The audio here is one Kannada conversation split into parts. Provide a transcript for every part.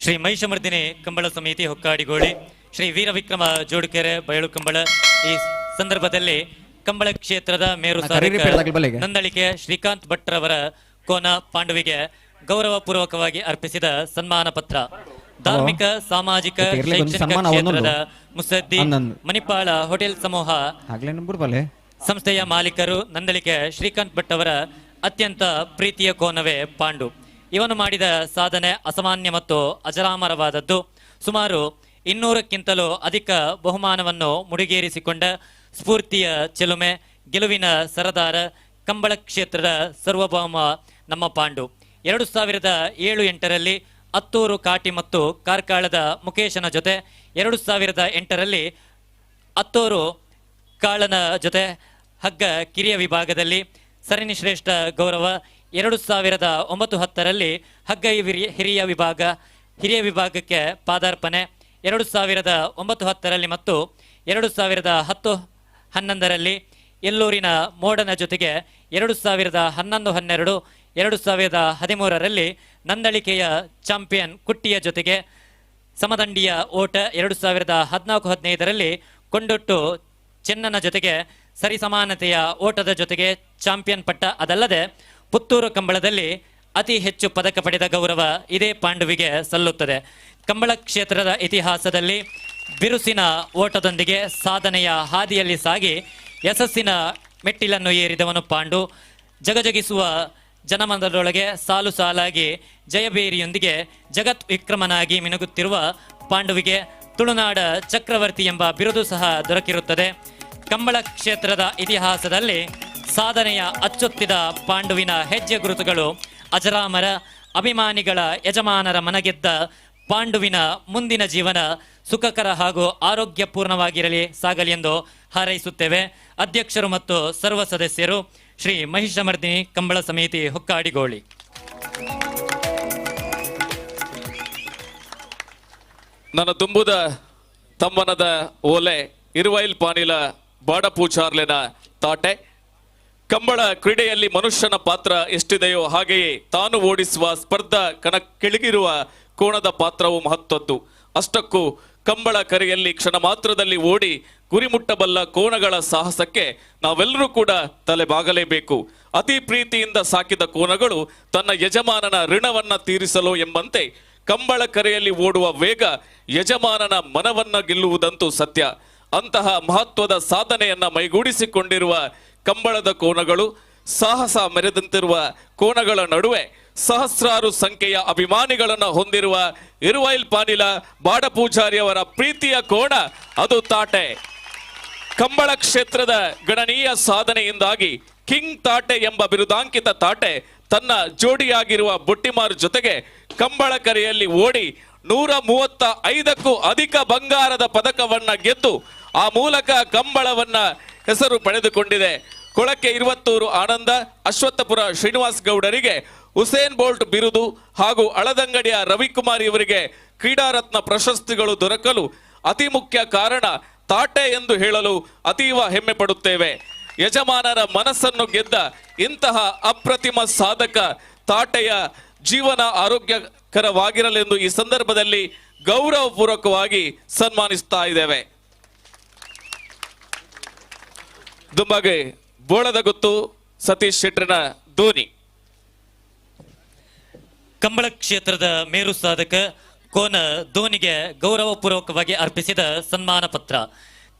ಶ್ರೀ ಮಹಿಷಮರ್ದಿನಿ ಕಂಬಳ ಸಮಿತಿ ಹೊಕ್ಕಾಡಿಗೋಳಿ ಶ್ರೀ ವೀರವಿಕ್ರಮ ಜೋಡುಕೆರೆ ಬಯಲು ಕಂಬಳ ಈ ಸಂದರ್ಭದಲ್ಲಿ ಕಂಬಳ ಕ್ಷೇತ್ರದ ಮೇರು. ನಂದಳಿಕೆ ಶ್ರೀಕಾಂತ್ ಭಟ್ರವರ ಕೋನ ಪಾಂಡುವಿಗೆ ಗೌರವಪೂರ್ವಕವಾಗಿ ಅರ್ಪಿಸಿದ ಸನ್ಮಾನ ಪತ್ರ. ಧಾರ್ಮಿಕ ಸಾಮಾಜಿಕ ಶೈಕ್ಷಣಿಕ ಕ್ಷೇತ್ರದ ಮುಸದ್ದಿ ಮಣಿಪಾಳ ಹೋಟೆಲ್ ಸಮೂಹ. ಸಂಸ್ಥೆಯ ಮಾಲೀಕರು ನಂದಳಿಕೆ ಶ್ರೀಕಾಂತ್ ಭಟ್ ಅವರ ಅತ್ಯಂತ ಪ್ರೀತಿಯ ಕೋನವೇ ಪಾಂಡು. ಇವನು ಮಾಡಿದ ಸಾಧನೆ ಅಸಾಮಾನ್ಯ ಮತ್ತು ಅಜರಾಮರವಾದದ್ದು. ಸುಮಾರು ಇನ್ನೂರಕ್ಕಿಂತಲೂ ಅಧಿಕ ಬಹುಮಾನವನ್ನು ಮುಡಿಗೇರಿಸಿಕೊಂಡ ಸ್ಫೂರ್ತಿಯ ಚೆಲುಮೆ, ಗೆಲುವಿನ ಸರದಾರ, ಕಂಬಳ ಕ್ಷೇತ್ರದ ಸರ್ವಭೌಮ ನಮ್ಮ ಪಾಂಡು. ಎರಡು ಸಾವಿರದ ಏಳು ಎಂಟರಲ್ಲಿ ಹತ್ತೂರು ಕಾಟಿ ಮತ್ತು ಕಾರ್ಕಾಳದ ಮುಖೇಶನ ಜೊತೆ, ಎರಡು ಸಾವಿರದ ಎಂಟರಲ್ಲಿ ಹತ್ತೂರು ಕಾಳನ ಜೊತೆ ಹಗ್ಗ ಕಿರಿಯ ವಿಭಾಗದಲ್ಲಿ ಸರಣಿ ಶ್ರೇಷ್ಠ ಗೌರವ ಎರಡು ಸಾವಿರದ ಒಂಬತ್ತು ಹತ್ತರಲ್ಲಿ ಹಗ್ಗ ಹಿರಿಯ- ವಿಭಾಗ, ಹಿರಿಯ ವಿಭಾಗಕ್ಕೆ ಪಾದಾರ್ಪಣೆ. ಎರಡು ಸಾವಿರದ ಒಂಬತ್ತು ಹತ್ತರಲ್ಲಿ ಮತ್ತು ಎರಡು ಸಾವಿರದ ಹತ್ತು ಹನ್ನೊಂದರಲ್ಲಿ ಎಲ್ಲೂರಿನ ಮೋಡನ ಜೊತೆಗೆ ಎರಡು ಸಾವಿರದ ಹನ್ನೊಂದು ಹನ್ನೆರಡು, ಎರಡು ಸಾವಿರದ ಹದಿಮೂರರಲ್ಲಿ ನಂದಳಿಕೆಯ ಚಾಂಪಿಯನ್ ಕುಟ್ಟಿಯ ಜೊತೆಗೆ ಸಮದಂಡಿಯ ಓಟ ಎರಡು ಸಾವಿರದ ಹದಿನಾಲ್ಕು ಹದಿನೈದರಲ್ಲಿ ಕೊಂಡೊಟ್ಟು ಚೆನ್ನನ ಜೊತೆಗೆ ಸರಿಸಮಾನತೆಯ ಓಟದ ಜೊತೆಗೆ ಚಾಂಪಿಯನ್ ಪಟ್ಟ. ಅದಲ್ಲದೆ ಪುತ್ತೂರು ಕಂಬಳದಲ್ಲಿ ಅತಿ ಹೆಚ್ಚು ಪದಕ ಪಡೆದ ಗೌರವ ಇದೇ ಪಾಂಡುವಿಗೆ ಸಲ್ಲುತ್ತದೆ. ಕಂಬಳ ಕ್ಷೇತ್ರದ ಇತಿಹಾಸದಲ್ಲಿ ಬಿರುಸಿನ ಓಟದೊಂದಿಗೆ ಸಾಧನೆಯ ಹಾದಿಯಲ್ಲಿ ಸಾಗಿ ಯಶಸ್ಸಿನ ಮೆಟ್ಟಿಲನ್ನು ಏರಿದವನು ಪಾಂಡು. ಜಗಜಗಿಸುವ ಜನಮನದೊಳಗೆ ಸಾಲು ಸಾಲಾಗಿ ಜಯಬೇರಿಯೊಂದಿಗೆ ಜಗತ್ ವಿಕ್ರಮನಾಗಿ ಮಿನುಗುತ್ತಿರುವ ಪಾಂಡುವಿಗೆ ತುಳುನಾಡ ಚಕ್ರವರ್ತಿ ಎಂಬ ಬಿರುದು ಸಹ ದೊರಕಿರುತ್ತದೆ. ಕಂಬಳ ಕ್ಷೇತ್ರದ ಇತಿಹಾಸದಲ್ಲಿ ಸಾಧನೆಯ ಅಚ್ಚೊತ್ತಿದ ಪಾಂಡುವಿನ ಹೆಜ್ಜೆ ಗುರುತುಗಳು, ಅಜರಾಮರ ಅಭಿಮಾನಿಗಳ ಯಜಮಾನರ ಮನಗೆದ್ದ ಪಾಂಡುವಿನ ಮುಂದಿನ ಜೀವನ ಸುಖಕರ ಹಾಗೂ ಆರೋಗ್ಯಪೂರ್ಣವಾಗಿರಲಿ ಸಾಗಲಿ ಎಂದು ಹಾರೈಸುತ್ತೇವೆ. ಅಧ್ಯಕ್ಷರು ಮತ್ತು ಸರ್ವ ಸದಸ್ಯರು, ಶ್ರೀ ಮಹಿಷಮರ್ದಿನಿ ಕಂಬಳ ಸಮಿತಿ ಹೊಕ್ಕಾಡಿಗೋಳಿ. ನನ್ನ ತುಂಬುದ ತಮ್ಮನದ ಓಲೆ, ಇರುವೈಲ್ ಪಾನಿಲ ಬಾಡಪೂಚಾರ್ಲೆನ ತಾಟೆ. ಕಂಬಳ ಕ್ರೀಡೆಯಲ್ಲಿ ಮನುಷ್ಯನ ಪಾತ್ರ ಎಷ್ಟಿದೆಯೋ ಹಾಗೆಯೇ ತಾನು ಓಡಿಸುವ ಸ್ಪರ್ಧಾ ಕಣ ಕೆಳಗಿರುವ ಕೋಣದ ಪಾತ್ರವು ಮಹತ್ವದ್ದು. ಅಷ್ಟಕ್ಕೂ ಕಂಬಳ ಕರೆಯಲ್ಲಿ ಕ್ಷಣ ಮಾತ್ರದಲ್ಲಿ ಓಡಿ ಗುರಿ ಮುಟ್ಟಬಲ್ಲ ಕೋಣಗಳ ಸಾಹಸಕ್ಕೆ ನಾವೆಲ್ಲರೂ ಕೂಡ ತಲೆಬಾಗಲೇಬೇಕು. ಅತಿ ಪ್ರೀತಿಯಿಂದ ಸಾಕಿದ ಕೋಣಗಳು ತನ್ನ ಯಜಮಾನನ ಋಣವನ್ನ ತೀರಿಸಲು ಎಂಬಂತೆ ಕಂಬಳ ಕರೆಯಲ್ಲಿ ಓಡುವ ವೇಗ ಯಜಮಾನನ ಮನವನ್ನ ಗೆಲ್ಲುವುದಂತೂ ಸತ್ಯ. ಅಂತಹ ಮಹತ್ವದ ಸಾಧನೆಯನ್ನ ಮೈಗೂಡಿಸಿಕೊಂಡಿರುವ ಕಂಬಳದ ಕೋಣಗಳು ಸಾಹಸ ಮೆರೆದಂತಿರುವ ಕೋಣಗಳ ನಡುವೆ ಸಹಸ್ರಾರು ಸಂಖ್ಯೆಯ ಅಭಿಮಾನಿಗಳನ್ನು ಹೊಂದಿರುವ ಇರುವೈಲ್ ಪಾನಿಲ ಬಾಡಪೂಜಾರಿಯವರ ಪ್ರೀತಿಯ ಕೋಣ ಅದು ತಾಟೆ. ಕಂಬಳ ಕ್ಷೇತ್ರದ ಗಣನೀಯ ಸಾಧನೆಯಿಂದಾಗಿ ಕಿಂಗ್ ತಾಟೆ ಎಂಬ ಬಿರುದಾಂಕಿತ ತಾಟೆ ತನ್ನ ಜೋಡಿಯಾಗಿರುವ ಬುಟ್ಟಿಮಾರ್ ಜೊತೆಗೆ ಕಂಬಳ ಕರೆಯಲ್ಲಿ ಓಡಿ ನೂರ ಮೂವತ್ತ ಐದಕ್ಕೂ ಅಧಿಕ ಬಂಗಾರದ ಪದಕವನ್ನ ಗೆದ್ದು ಆ ಮೂಲಕ ಕಂಬಳವನ್ನ ಹೆಸರು ಪಡೆದುಕೊಂಡಿದೆ. ಕೊಳಕ್ಕೆ ಇರುವತ್ತೂರು ಆನಂದ, ಅಶ್ವತ್ಥಪುರ ಶ್ರೀನಿವಾಸ್ ಗೌಡರಿಗೆ ಹುಸೇನ್ ಬೋಲ್ಟ್ ಬಿರುದು ಹಾಗೂ ಅಳದಂಗಡಿಯ ರವಿಕುಮಾರ್ ಇವರಿಗೆ ಕ್ರೀಡಾರತ್ನ ಪ್ರಶಸ್ತಿಗಳು ದೊರಕಲು ಅತಿ ಮುಖ್ಯ ಕಾರಣ ತಾಟೆ ಎಂದು ಹೇಳಲು ಅತೀವ ಹೆಮ್ಮೆ ಪಡುತ್ತೇವೆ. ಯಜಮಾನರ ಮನಸ್ಸನ್ನು ಗೆದ್ದ ಇಂತಹ ಅಪ್ರತಿಮ ಸಾಧಕ ತಾಟೆಯ ಜೀವನ ಆರೋಗ್ಯಕರವಾಗಿರಲೆಂದು ಈ ಸಂದರ್ಭದಲ್ಲಿ ಗೌರವಪೂರ್ವಕವಾಗಿ ಸನ್ಮಾನಿಸ್ತಾ ಇದ್ದೇವೆ. ದುಂಬಾಗೆ ಬೋಳದ ಗೊತ್ತು ಸತೀಶ್ ಶೆಟ್ರನ ಧೋನಿ ಕಂಬಳ ಕ್ಷೇತ್ರದ ಮೇರು ಸಾಧಕ ಕೋನ ಧೋನಿಗೆ ಗೌರವಪೂರ್ವಕವಾಗಿ ಅರ್ಪಿಸಿದ ಸನ್ಮಾನ ಪತ್ರ.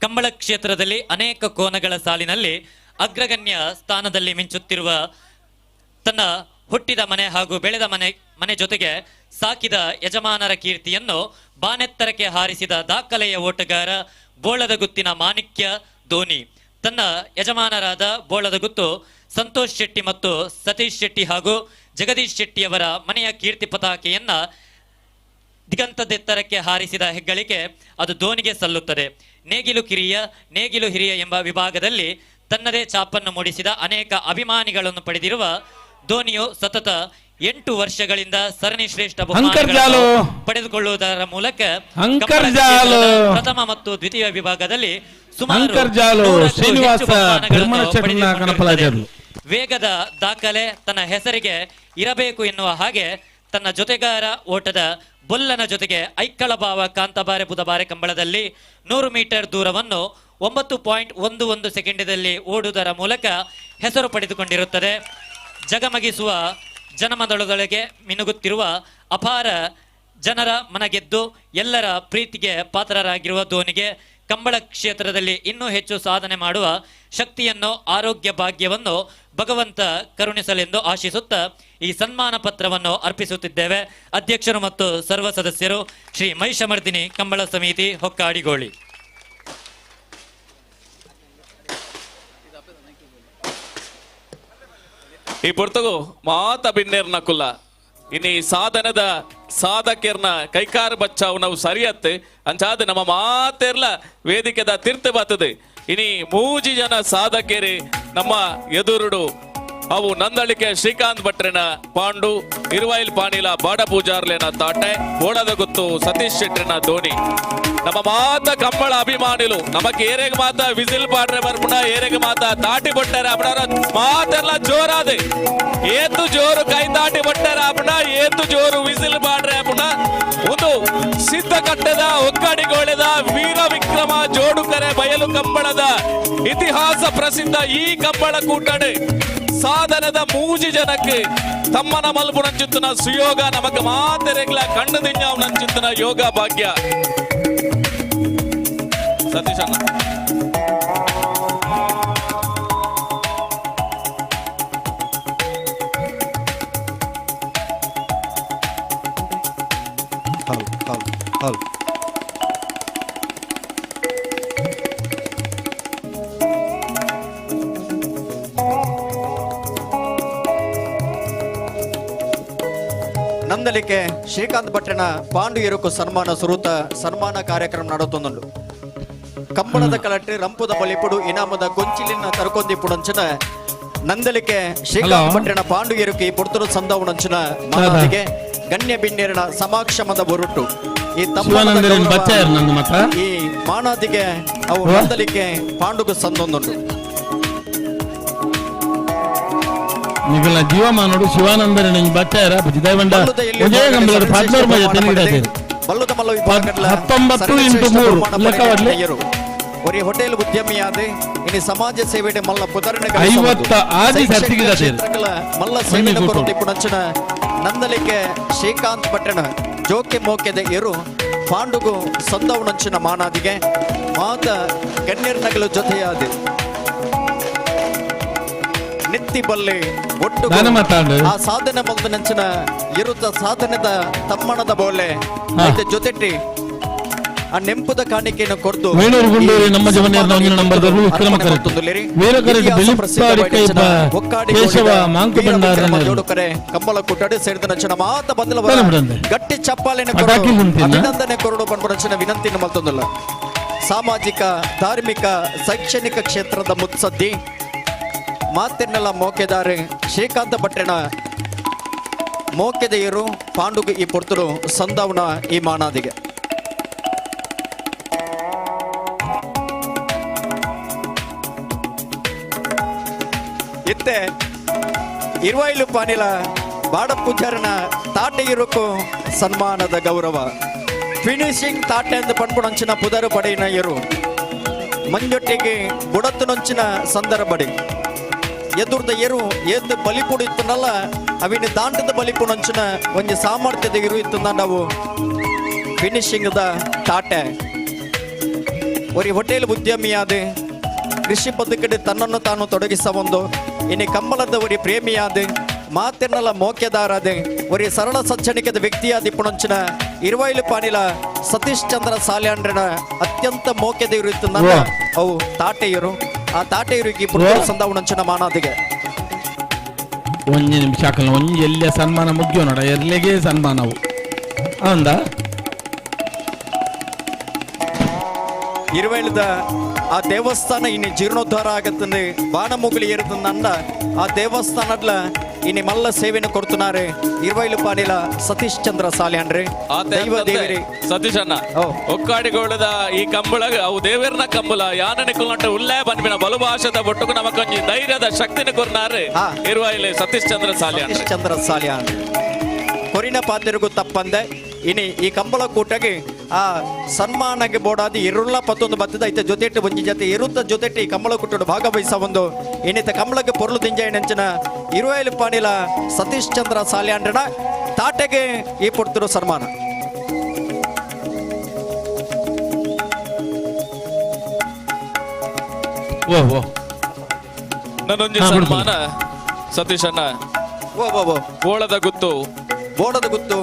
ಕಂಬಳ ಕ್ಷೇತ್ರದಲ್ಲಿ ಅನೇಕ ಕೋನಗಳ ಸಾಲಿನಲ್ಲಿ ಅಗ್ರಗಣ್ಯ ಸ್ಥಾನದಲ್ಲಿ ಮಿಂಚುತ್ತಿರುವ ತನ್ನ ಹುಟ್ಟಿದ ಮನೆ ಹಾಗೂ ಬೆಳೆದ ಮನೆ ಮನೆ ಜೊತೆಗೆ ಸಾಕಿದ ಯಜಮಾನರ ಕೀರ್ತಿಯನ್ನು ಬಾನೆತ್ತರಕ್ಕೆ ಹಾರಿಸಿದ ದಾಖಲೆಯ ಓಟಗಾರ ಬೋಳದ ಗುತ್ತಿನ ಮಾಣಿಕ್ಯ ಧೋನಿ ತನ್ನ ಯಜಮಾನರಾದ ಬೋಳದ ಗುತ್ತು ಸಂತೋಷ್ ಶೆಟ್ಟಿ ಮತ್ತು ಸತೀಶ್ ಶೆಟ್ಟಿ ಹಾಗೂ ಜಗದೀಶ್ ಶೆಟ್ಟಿಯವರ ಮನೆಯ ಕೀರ್ತಿ ಪತಾಕೆಯನ್ನ ದಿಗಂತದೆತ್ತರಕ್ಕೆ ಹಾರಿಸಿದ ಹೆಗ್ಗಳಿಕೆ ಅದು ಧೋನಿಗೆ ಸಲ್ಲುತ್ತದೆ. ನೇಗಿಲು ಕಿರಿಯ, ನೇಗಿಲು ಹಿರಿಯ ಎಂಬ ವಿಭಾಗದಲ್ಲಿ ತನ್ನದೇ ಛಾಪನ್ನು ಮೂಡಿಸಿದ ಅನೇಕ ಅಭಿಮಾನಿಗಳನ್ನು ಪಡೆದಿರುವ ಧೋನಿಯು ಸತತ ಎಂಟು ವರ್ಷಗಳಿಂದ ಸರಣಿ ಶ್ರೇಷ್ಠ ಬಹುಮಾನ ಬಹುಮಾನಗಳನ್ನು ಪಡೆದುಕೊಳ್ಳುವುದರ ಮೂಲಕ ಅಂಕರ್ಜಾಲು. ಪ್ರಥಮ ಮತ್ತು ದ್ವಿತೀಯ ವಿಭಾಗದಲ್ಲಿ ಸುಮಾರು. ವೇಗದ ದಾಖಲೆ ತನ್ನ ಹೆಸರಿಗೆ ಇರಬೇಕು ಎನ್ನುವ ಹಾಗೆ ತನ್ನ ಜೊತೆಗಾರ ಓಟದ ಬೊಲ್ಲನ ಜೊತೆಗೆ ಐಕ್ಕಳಭಾವ ಕಾಂತಬಾರೆ ಬುಧಬಾರೆ ಕಂಬಳದಲ್ಲಿ ನೂರು ಮೀಟರ್ ದೂರವನ್ನು ಒಂಬತ್ತು ಪಾಯಿಂಟ್ ಒಂದು ಒಂದು ಸೆಕೆಂಡದಲ್ಲಿ ಓಡುವುದರ ಮೂಲಕ ಹೆಸರು ಪಡೆದುಕೊಂಡಿರುತ್ತದೆ ಜಗಮಗಿಸುವ ಜನಮದಳದೊಳಗೆ ಮಿನುಗುತ್ತಿರುವ ಅಪಾರ ಜನರ ಮನಗೆದ್ದು ಎಲ್ಲರ ಪ್ರೀತಿಗೆ ಪಾತ್ರರಾಗಿರುವ ಧೋನಿಗೆ ಕಂಬಳ ಕ್ಷೇತ್ರದಲ್ಲಿ ಇನ್ನೂ ಹೆಚ್ಚು ಸಾಧನೆ ಮಾಡುವ ಶಕ್ತಿಯನ್ನು, ಆರೋಗ್ಯ ಭಾಗ್ಯವನ್ನು ಭಗವಂತ ಕರುಣಿಸಲೆಂದು ಆಶಿಸುತ್ತಾ ಈ ಸನ್ಮಾನ ಪತ್ರವನ್ನು ಅರ್ಪಿಸುತ್ತಿದ್ದೇವೆ. ಅಧ್ಯಕ್ಷರು ಮತ್ತು ಸರ್ವ ಸದಸ್ಯರು, ಶ್ರೀ ಮಹಿಷಮರ್ದಿನಿ ಕಂಬಳ ಸಮಿತಿ ಹೊಕ್ಕಾಡಿಗೋಳಿ. ಈ ಪುರ್ತಗು ಮಾತ ಬಿನ್ನೇರ್ನ ಕುಲ್ಲ ಇನ್ನು ಸಾಧನದ ಸಾಧಕರ್ನ ಕೈಕಾರ ಬಚ್ಚಾವು ನಾವು ಸರಿಯತ್ತೆ. ಅಂಚಾದ ನಮ್ಮ ಮಾತೆರ್ಲ ವೇದಿಕೆದ ತೀರ್ಥ ಬರ್ತದೆ ಇನಿ ಮೂಜಿ ಜನ ಸಾಧಕೇರಿ ನಮ್ಮ ಎದುರುಡು ಅವು ನಂದಳಿಕೆ ಶ್ರೀಕಾಂತ್ ಭಟ್ರಿನ ಪಾಂಡು, ಇರುವೈಲ್ ಪಾಣಿಲ ಬಾಡ ಪೂಜಾರ್ಲೆನ ತಾಟೆ, ಓಡದ ಗೊತ್ತು ಸತೀಶ್ ಶೆಟ್ರಿನ ಧೋನಿ ನಮ್ಮ ಮಾತ ಕಂಬಳ ಅಭಿಮಾನಿಲು ನಮಕ್ ಏರೆಗ್ ಮಾತ ವಿಸಿಲ್ ಪಾಡ್ರೆ ಬರ್ಪುಣ, ಏರೆಗ್ ಮಾತ ತಾಟಿ ಬಟ್ಟರೆ ಅಪ್ಪಣ ಮಾತೆಲ್ಲ ಜೋರಾದೆ. ಏತು ಜೋರು ಕೈ ತಾಟಿ ಬಟ್ಟರೆ ಅಪ್ಪಣ ಏತು ಜೋರು ವಿಸಿಲ್ ಪಾಡ್ರೆ ಅಪ್ಪಣ ಒಂದು ಸಿದ್ಧ ಕಟ್ಟದ ಒಕ್ಕಡಿಗೊಳೆದ ವೀರ ವಿಕ್ರಮ ಜೋಡುಕರೆ ಬಯಲು ಕಂಬಳದ ಇತಿಹಾಸ ಪ್ರಸಿದ್ಧ ಈ ಕಂಬಳ ಕೂಟಡೆ ಸಾಧನದ ಮೂಜಿ ಜನಕ್ಕೆ ತಮ್ಮನ ಮಲ್ಪುಣಂಚುತ್ತಿನ ಸುಯೋಗ ನಮಗ ಮಾತೆರೆಗ್ಲ ಕಣ್ಣು ದಿಣ್ಣಾವ್ ನಂಚುತ್ತಿನ ಯೋಗ ಭಾಗ್ಯ ಸತೀಶ್ ಅಣ್ಣ ಹೌದು ಹೌದು ಹೌದು ನಂದಲಿಕೆ ಶ್ರೀಕಾಂತ್ ಭಟ್ಟಣ ಪಾಂಡು ಎರುಕು ಸನ್ಮಾನ ಸುರುತ ಸನ್ಮಾನ ಕಾರ್ಯಕ್ರಮ ನಡುತ್ತೊಂದುಂಡು ಕಂಬಳದ ಕಲಟ್ಟಿ ರಂಪುದ ಬಲಿಪುಡು ಇನಾಮದ ಗೊಂಚಿಲಿನ ತರಕೊಂದಿಪ್ಪುಡಂಚನ ನಂದಲಿಕೆ ಶ್ರೀಕಾಂತ್ ಎರುಕು ಈ ಪುಡ್ತರು ಸಂದವುಡಂಚನ ಮಾನವರಿಗೆ ಗಣ್ಯ ಬಿನ್ನೇರನ ಸಮಾಕ್ಷಮದ ಬೊರುಟು. ಈ ತಮ್ಮ ಈ ಮಾನಾದಿಗೆ ಅವು ನಂದಲಿಕೆ ಪಾಂಡುಗು ಸಂದೊಂದುಂಡು ನಿಗಲ ಜೀವಮಾನೋಡು ಶಿವಾನಂದರನ್ ಬಚ್ಚಾಯರ ಬಟ್ಟಾರ ಬಲ್ಲುದೆಯಲ್ಲಿ ವಿಜಯ ಸರ್ವಶ್ರೇಷ್ಠ ಪದ್ಮೂರು ಮಜ ವಿಭಾಗಗಳ ಹತ್ತೊಂಬತ್ತು ಇಂಟು ಮೂರು. ಲೆಕ್ಕವಾಗಲಿ ಲೆಕ್ಕ ಪಡೆದ ಬರ್ಲಿ? ಗೆಳೆಯರು. ಒರಿ ಹೋಟೆಲ್ ಉದ್ಯಮಿಯಾದೆ ಇನಿ ಸಮಾಜ ಸೇವೆಡೆ ಮಲ್ಲ ಪುದರಣ ಐವತ್ತ ಆದಿ ಸರ್ತಿಗಿಡದೆ. ಮಲ್ಲ ಸೇವೆ. ಕೊರತೆ ಪುಣಂಚನ ನಂದಲಿಕೆ ಶ್ರೀಕಾಂತ್ ಪಟ್ಟಣ ಜೋಕೆ ಮೋಕೆದ ಇರು ಪಾಂಡುಗು ಸಂದವನಂಚಿನ ಮಾನಾದಿಗೆ ಮಾತ ಗಣ್ಯರ್ನಗಳ ಜೊತೆಯಾದೆ ನಿತ್ತಿ ಬಲ್ಲೆ ಒಟ್ಟು. ಆ ಸಾಧನೆ ಬಂದ ನಂಚಿನ ಇರುತ್ತ ಸಾಧನೆದ ತಮ್ಮಣದ ಬೋಲೆ ಮತ್ತೆ ಐತೆ ಜೊತೆಟ್ಟಿ ಆ ನೆಂಪುದ ಕಾಣಿಕೆಯನ್ನು ಕೊರ್ದು ವೇಣೂರು ಗುಂಡೂರು ನಮ್ಮ ಈ ಜವನಿಯರ್ನ ಒಂದಿನ ನಂಬರ್ದಲ್ಲೂ ಅರ್ಪಣೆ ವಿಕ್ರಮ ಕರೆ ಪ್ರಸಿದ್ಧ ಪಾರಿಕ ವೈದ್ಯನ ಕೇಶವ ಮಾಂಕು ವೀರ ವಿಕ್ರಮ ನೆರಳು. ಜೋಡುಕರೆ ಕಂಬಳ ಕುಟ್ಟಡೆ ಸೇರಿದ ನಚನ ಮಾತ ಬಂದಲ. ಗಟ್ಟಿ ಚಪ್ಪಾಲೆನ ಕೊರಡು? ಅಭಿನಂದನೆ ಕೊರಡು ಪಂಪನಚನ ವಿನಂತಿನ ಮಲ್ತೊಂದಲ್ಲ ಸಾಮಾಜಿಕ ಧಾರ್ಮಿಕ ಶೈಕ್ಷಣಿಕ ಕ್ಷೇತ್ರದ ಮುತ್ಸದ್ದಿ ಮಾತೆನ್ನೆಲ್ಲ ಮೋಕೆದಾರೆ ಶ್ರೀಕಾಂತ ಪಟ್ಟಣ ಮೋಕೆದೆಯರು ಪಾಂಡುಗು ಈ ಪುರ್ತರು ಸಂದವನ ಈ ಮಾನಾದಿಗೆ. ಇತ್ತೆ ಇರುವೈಲು ಪಾನಿಲ ಬಾಡ ಪೂಜಾರನ ತಾಟೆ ಇರುಕು ಸನ್ಮಾನದ ಗೌರವ. ಫಿನಿಶಿಂಗ್ ತಾಟೆ ಎಂದು ಪಂಪುಣಂಚಿನ ಪುದರು ಪಡೆಯಿನ ಇರು. ಮಂಜೊಟ್ಟಿಗೆ ಸಂದರ ಸಂದರ್ಭಡಿ ಎದುರ್ದ ಎರು ಎದ್ದು ಬಲಿಪುಡು ಇತ್ತನಲ್ಲ ಅವಿನ ದಾಂಟದ ಬಲಿಪುಣಂಚಿನ ಒಂದು ಸಾಮರ್ಥ್ಯದ ಇರು ಇತ್ತು ನಾವು ಫಿನಿಶಿಂಗ್ದ ತಾಟೆ ಒರಿ ಹೋಟೆಲ್ ಉದ್ಯಮಿಯಾದೆ ಕೃಷಿ ಬದುಕಡೆ ತನ್ನನ್ನು ತಾನು ತೊಡಗಿಸ ಒಂದು ಇನ್ನು ಕಂಬಳದ ಒರಿ ಪ್ರೇಮಿಯಾದೆ ಮಾತೆನ್ನಲ ಮೋಕೆದಾರಾದೆ ಒರಿ ಸರಳ ಸಜ್ಜನಿಕದ ವ್ಯಕ್ತಿಯಾದ ಪುಣಂಚಿನ ಇರುವೈಲು ಪಾನಿಲ ಸತೀಶ್ ಚಂದ್ರ ಸಾಲ್ಯಾಂಡ್ರನ ಅತ್ಯಂತ ಮೋಕೆದ ಇತ್ತು ನನ್ನ ವಾ. ಅವು ತಾಟೆಯರು ಆ ತಾಟೆಯರಿಗೆ ಪುಟ್ಟ ವಾ. ಸಂದ ಉಣಂಚಿನ ಮಾನಾದಿಗೆ. ಒಂಜಿ ನಿಮಿಷ ಹಾಕಲ್ಲ ಒಂಜಿ ಎಲ್ಲಿಯ ಸನ್ಮಾನ ಮುಗ್ಯೋ ನೋಡ ಎರ್ಲೆಗೆ ಸನ್ಮಾನವು? ಅಂದ? ಇರುವೇಳದ ಆ ದೇವಸ್ಥಾನ ಇನ್ನು ಜೀರ್ಣೋದ್ಧಾರ ಆಗತ್ತಂದೆ ಇರುತ್ತೆ ಅಂದ ಆ ದೇವಸ್ಥಾನಡ್ಲ ಇನ್ನು ಮಲ್ಲ ಸೇವೆಯನ್ನು ಕೊಡ್ತಾರೆ ಇರ್ವೈಲು ಪಾಡಿಲ ಸತೀಶ್ ಚಂದ್ರ ಸಾಲ್ಯಾಂಡ್ರೆ ದೈವ ದೇವಿರಿ ಸತೀಶ್ ಅಣ್ಣ. ಒಕ್ಕಾಡಿಗೋಳದ ಈ ಕಂಬಳ ಅವು ದೇವರನ ಕಂಬಳ ಯಾನನೆ ಕುಂಟ ಉಲ್ಲೇ ಬಂದ್ಬಿನ ಬಲುಭಾಷದ ಒಟ್ಟುಕು ನಮಕೊಂಜಿ ಧೈರ್ಯದ ಶಕ್ತಿನ ಕೊರ್ನಾರೆ. ಇರುವ ಇಲ್ಲಿ ಸತೀಶ್ ಚಂದ್ರ ಸಾಲಿ ಸತೀಶ್ ಚಂದ್ರ ಸಾಲ್ಯಾನ್ ಕೊರಿನ ಪಾತ್ರರಿಗೂ ತಪ್ಪಂದೆ ಇನಿ ಈ ಕಂಬಳ ಕೂಟಗೆ ಆ ಸನ್ಮಾನಗೆ ಬೋಡಾದಿ ಇರುಳ್ಳ ಪತ್ತೊಂದು ಬತ್ತದ ಐತೆ ಜೊತೆಟ್ಟು ಬಂಜಿ ಜೊತೆ ಇರುತ್ತ ಜೊತೆಟ್ಟಿ ಈ ಕಂಬಳ ಕೂಟಡು ಭಾಗವಹಿಸ ಒಂದು. ಇನ್ನಿತ ಕಮಲಕ್ಕೆ ಪೊರ್ಲು ದಿಂಜ ನೆಂಚಿನ ಇರುವೈಲು ಪಾಣಿಲ ಸತೀಶ್ ಚಂದ್ರ ಸಾಲ್ಯಾಂಡ್ರನ ತಾಟೆಗೆ ಈ ಪುಡ್ತಿರು ಸನ್ಮಾನ. ಬಿಡು, ಸನ್ಮಾನ ಸತೀಶ್ ಅಣ್ಣ ಓ ಓ ಓ ಓಳದ ಗುತ್ತು. ಬೋಳದ ಗುತ್ತು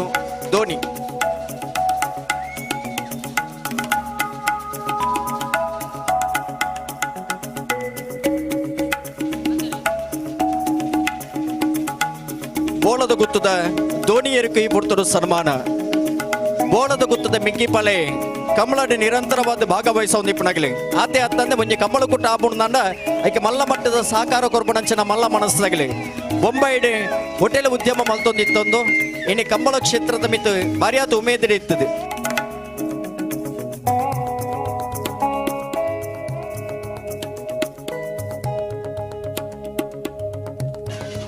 ಧೋನಿ. ಗುತ್ತದ ದೋಣಿಯರು ಕೈ ಪುಡ್ತರು ಸನ್ಮಾನ. ಬೋಳದ ಗುತ್ತದ ಮಿಗ್ಗಿಪಾಳೆ ಕಮಲಡ್ ನಿರಂತರವಾದ ಭಾಗವಹಿಸ ಇಪ್ಪನಾಗಲಿ ಆತೆ ಅತ್ತಂದೆ ಮುಂಜೆ ಕಮಲ ಕುಟ್ಟ ಆಪುಣಂದ ಐಕೆ ಮಲ್ಲ ಮಟ್ಟದ ಸಹಕಾರ ಕೊರ್ಪಣಂಚಿನ ಮಲ್ಲ ಮನಸ್ಸಾಗಲಿ. ಬೊಂಬೈಡ್ ಹೋಟೆಲ್ ಉದ್ಯಮ ಮಲ್ತೊಂದಿತ್ತೊಂದು ಇನ್ನು ಕಂಬಳ ಕ್ಷೇತ್ರದ ಮಿತ್ತು ಭಾರಿಯಾದ ಉಮೇದಿರಿ ಇತ್ತದೆ.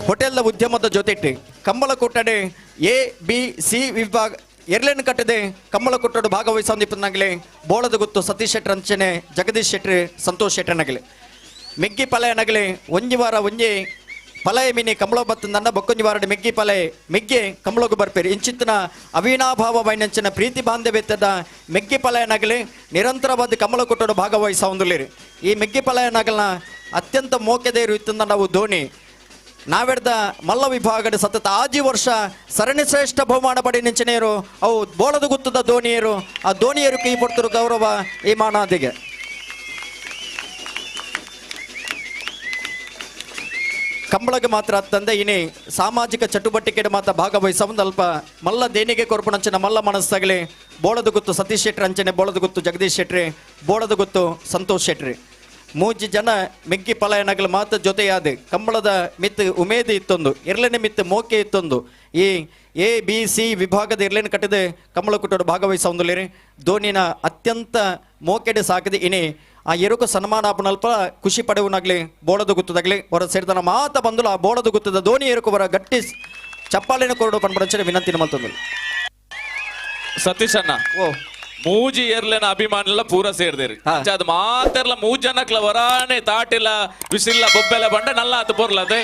ಹೋಟೆಲ್ನ ಉದ್ಯಮದ ಜೊತೆಟ್ಟು. ಕಂಬಳ ಕೊಟ್ಟಡೆ ಎ, ಬಿ, ಸಿ ವಿಭಾಗ, ಎರ್ಲೆನ್ ಕಟ್ಟದೆ? ಕಂಬಳ ಭಾಗವಹಿಸ ಇಪ್ಪನಾಗಲಿ ಬೋಳದ ಗೊತ್ತು ಸತೀಶ್ ಶೆಟ್ಟರ್ ಅಂಚನೆ ಜಗದೀಶ್ ಶೆಟ್ಟಿ, ಸಂತೋಷ್ ಶೆಟ್ರನಾಗಲಿ ಮೆಗ್ಗಿ ಪಲಯನಾಗಲಿ ಒಂಜಿ ವಾರ ಒಂಜಿ ಪಲಯ ಮಿನಿ ಕಂಬಳ ಬತ್ತ ನನ್ನ ಬೊಕ್ಕೊಂಜಿ ವಾರಡ್ ಮೆಗ್ಗಿ ಪಲಯ ಮೆಗ್ಗೆ ಕಂಬಳಗು ಬರ್ಪೇರಿ. ಇಂಚಿತ್ತಿನ ಅವಿನಾಭಾವ ವೈನಂಚಿನ ಪ್ರೀತಿ ಬಾಂಧವ್ಯತದ ಮೆಗ್ಗಿ ಪಲಯನಾಗಲಿ ನಿರಂತರವಾದ ಕಂಬಳ ಕೊಟ್ಟಡು ಭಾಗವಹಿಸ ಈ ಮೆಗ್ಗಿ ಅತ್ಯಂತ ಮೋಕೆದೇರು ಇತ್ತಂದ ನಾವು ಧೋನಿ. ನಾವೆಡ್ದ ಮಲ್ಲ ವಿಭಾಗದ ಸತತ ಆಜಿ ವರ್ಷ ಸರಣಿ ಶ್ರೇಷ್ಠ ಬಹುಮಾನ ಪಡಿ ನಿಂಚನೆಯರು, ಅವು ಬೋಳದ ಗುತ್ತದ ಧೋನಿಯರು ಆ ಧೋನಿಯರು ಕೈ ಕೊಡ್ತಿರೋ ಗೌರವ ಈ ಮಾನಾದಿಗೆ ಕಂಬಳಗೆ ಮಾತ್ರ ತಂದೆ ಇನಿ, ಸಾಮಾಜಿಕ ಚಟುವಟಿಕೆಗೆ ಮಾತ್ರ ಭಾಗವಹಿಸ ಒಂದು ಅಲ್ಪ ಮಲ್ಲ ದೇಣಿಗೆ ಕೊರ್ಪಣಂಚಿನ ಮಲ್ಲ ಮನಸ್ಸಾಗಲಿ, ಬೋಳದ ಗುತ್ತು ಸತೀಶ್ ಶೆಟ್ಟಿ ಅಂಚನೆ ಬೋಳದ ಗುತ್ತು ಜಗದೀಶ್ ಶೆಟ್ಟಿ ಬೋಳದ ಗುತ್ತು ಸಂತೋಷ್ ಶೆಟ್ರಿ. ಮೂಜಿ ಜನ ಮೆಗ್ಗಿ ಪಲಾಯನಗಳ ಮಾತು ಜೊತೆಯಾದ ಕಂಬಳದ ಮಿತ್ ಉಮೇದಿ ಇತ್ತೊಂದು ಎರಲನೆ ಮಿತ್ ಮೋಕೆ ಇತ್ತೊಂದು. ಈ ಎ ಬಿ ಸಿ ವಿಭಾಗದ ಎರಳನೇ ಕಟ್ಟಿದೆ ಕಂಬಳ ಕುಟ್ಟೋಡು ಭಾಗವಹಿಸ ಒಂದುಲೇರಿ ಧೋನಿನ ಅತ್ಯಂತ ಮೋಕೆಡೆ ಸಾಕದೆ ಇನಿ ಆ ಎರುಕು ಸನ್ಮಾನ ಅಪನಲ್ಪ ಖುಷಿ ಪಡೆವನಾಗ್ಲಿ ಬೋಳದು ಗುತ್ತದಾಗ್ಲಿ ಹೊರ ಸೇರಿದ ಮಾತ ಬಂದು ಆ ಬೋಳದು ಗುತ್ತದ ಧೋನಿ ಎರುಕು ಬರ ಗಟ್ಟಿ ಚಪ್ಪಾಳಿನ ಕೊರಡು ಪಂಪಡಂಚನೆ ವಿನಂತಿನ ಮಲ್ತಂದು ಸತೀಶ್ ಅಣ್ಣ ಓ. ಮೂಜಿ ಏರ್ಲೆನ ಅಭಿಮಾನಿಲ್ಲ ಪೂರ ಸೇರ್ದೇರಿ ಹಾ. ಅದು ಮಾತೆರ್ಲ ಮೂಜ್ ಜನಕ್ಲ ವರಾನೆ ತಾಟಿಲ್ಲ ವಿಸಿಲ್ಲ ಬೊಬ್ಬೆಲ್ಲ ಬಂಡ ನಲ್ಲ ಆತು ಪೊರ್ಲದೆ